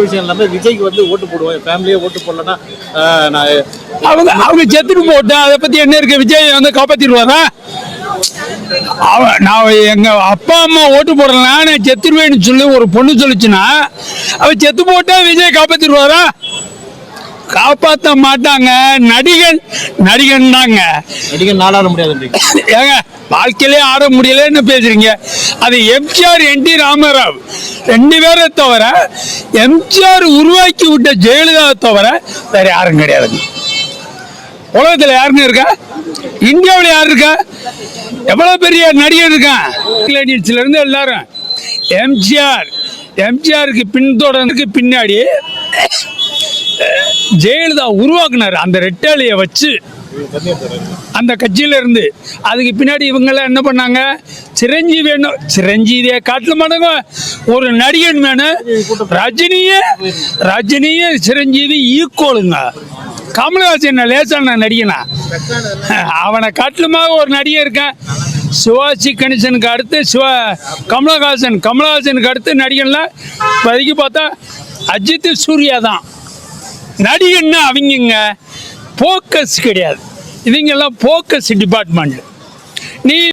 விஷயம் எல்லாமே விஜய்க்கு வந்து ஓட்டு போடுவோம். ஃபேமிலியே ஓட்டு போடலன்னா நான் அவங்க அவங்க செத்துட்டு போட்டேன் அதை பத்தி என்ன இருக்கு? விஜய் வந்து காப்பாத்திடுவாரா? அவன் நான் எங்க அப்பா அம்மா ஓட்டு போடலாம் நான் செத்துருவேன்னு சொல்லி ஒரு பொண்ணு சொல்லுச்சுன்னா அவ செத்து போட்டா விஜய் காப்பாத்திடுவாரா? காப்பாத்த மாட்டாங்க. நடிகன் நடிகன் தாங்க நடிகர் நாளாட முடியாதுன்றீங்க ஏங்க வாழ்க்கையிலே ஆட முடியலன்னு பேசுறீங்க. அது எம்ஜிஆர் என் டி ராமராவ். ரெண்டு பேரை தவிர எம்ஜிஆர் உருவாக்கி விட்ட ஜெயலலிதாவை தவிர வேற யாரும் கிடையாதுங்க. உலகத்தில் யாருங்க இருக்கா? இந்தியாவில் யார் இருக்கா? எவ்வளோ பெரிய நடிகர் இருக்கான் இருந்து எல்லாரும். எம்ஜிஆர் எம்ஜிஆருக்கு பின்தொடர்ந்துக்கு பின்னாடி ஜெயலலிதா உருவாக்குனார். அந்த ரெட்டாலியை வச்சு அந்த கட்சியில இருந்து அதுக்கு பின்னாடி இவங்கெல்லாம் என்ன பண்ணாங்க? சிரஞ்சீவி வேணும் சிரஞ்சீவியை காட்டில் மாட்டாங்க ஒரு நடிகன் வேணும் ரஜினியே ரஜினியே சிரஞ்சீவி ஈக்குவலுங்க கமலஹாசன் லேசான நடிகனா? அவனை காட்டிலுமா ஒரு நடிகன் இருக்கான் சிவாஜி கணேசனுக்கு அடுத்து சிவா கமலஹாசன் கமலஹாசனுக்கு அடுத்து நடிகன்ல இப்போதைக்கு பார்த்தா அஜித் சூர்யா தான். நடிகன்னா அவங்கங்க. போக்கஸ் கிடையாது. இவங்கெல்லாம் போக்கஸ் டிபார்ட்மெண்ட் நீ